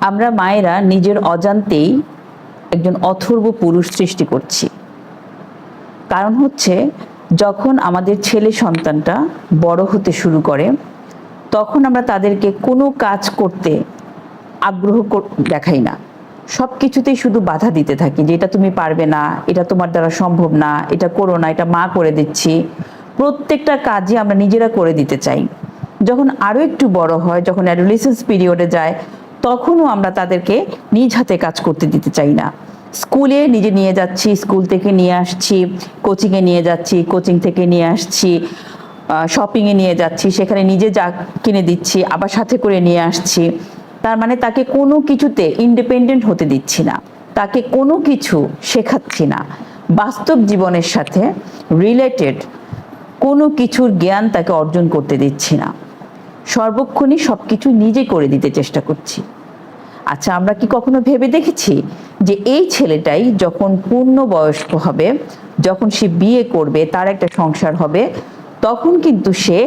আমরা মায়েরা নিজের অজান্তেই একজন অথর্ব পুরুষ সৃষ্টি করছি। কারণ হচ্ছে, যখন আমাদের ছেলে সন্তানটা বড় হতে শুরু করে, তখন আমরা তাদেরকে কোনো কাজ করতে আগ্রহ দেখাই না। সব কিছুতেই শুধু বাধা দিতে থাকি যে, এটা তুমি পারবে না, এটা তোমার দ্বারা সম্ভব না, এটা করো না, এটা মা করে দিচ্ছি। প্রত্যেকটা কাজই আমরা নিজেরা করে দিতে চাই। যখন আরও একটু বড় হয়, যখন অ্যাডোলেসেন্স পিরিয়ডে যায় তখনও আমরা তাদেরকে নিজ হাতে কাজ করতে দিতে চাই না। স্কুলে নিজে নিয়ে যাচ্ছি, স্কুল থেকে নিয়ে আসছি কোচিংয়ে নিয়ে যাচ্ছি কোচিং থেকে নিয়ে আসছি শপিংয়ে নিয়ে যাচ্ছি, সেখানে নিজে যা কিনে দিচ্ছি, আবার সাথে করে নিয়ে আসছি। তার মানে তাকে কোনো কিছুতে ইন্ডিপেন্ডেন্ট হতে দিচ্ছি না। তাকে কোনো কিছু শেখাচ্ছি না। বাস্তব জীবনের সাথে রিলেটেড কোনো কিছুর জ্ঞান তাকে অর্জন করতে দিচ্ছি না। সর্বক্ষণই সব কিছু নিজে করে দিতে চেষ্টা করছি। আচ্ছা আমরা কি কখনো ভেবে দেখেছি যে এই ছেলেটাই যখন পূর্ণ বয়স্ক হবে, যখন সে বিয়ে করবে, তার একটা সংসার হবে, তখন কিন্তু সে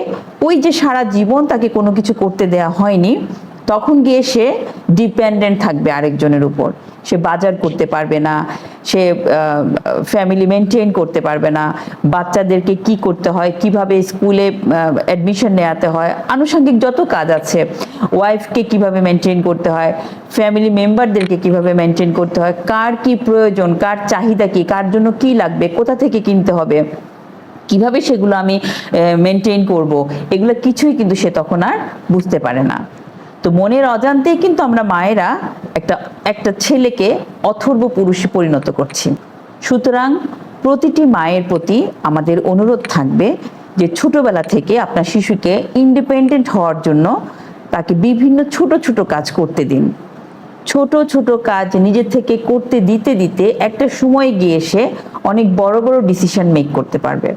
ওই যে সারা জীবন তাকে কোনো কিছু করতে দেয়া হয়নি, তখন গিয়ে সে ডিপেন্ডেন্ট থাকবে আরেকজনের উপর। সে বাজার করতে পারবে না সে ফ্যামিলি মেনটেন করতে পারবে না। বাচ্চাদেরকে কি করতে হয়, কীভাবে স্কুলে অ্যাডমিশন নেওয়াতে হয়, আনুষঙ্গিক যত কাজ আছে ওয়াইফকে কীভাবে মেনটেন করতে হয় ফ্যামিলি মেম্বারদেরকে কীভাবে মেনটেন করতে হয়, কার কি প্রয়োজন, কার চাহিদা কি, কার জন্য কি লাগবে, কোথা থেকে কিনতে হবে, কীভাবে সেগুলো আমি মেনটেন করব, এগুলো কিছুই কিন্তু সে তখন আর বুঝতে পারে না। তো মনের অজান্তেই কিন্তু আমরা মায়েরা একটা ছেলেকে অথর্ব পুরুষে পরিণত করছি। সুতরাং প্রতিটি মায়ের প্রতি আমাদের অনুরোধ থাকবে যে ছোটবেলা থেকে আপনার শিশুকে ইন্ডিপেন্ডেন্ট হওয়ার জন্য তাকে বিভিন্ন ছোট ছোট কাজ করতে দিন। ছোট ছোট কাজ নিজের থেকে করতে, দিতে দিতে একটা সময় গিয়ে সে অনেক বড় বড় ডিসিশন মেক করতে পারবে।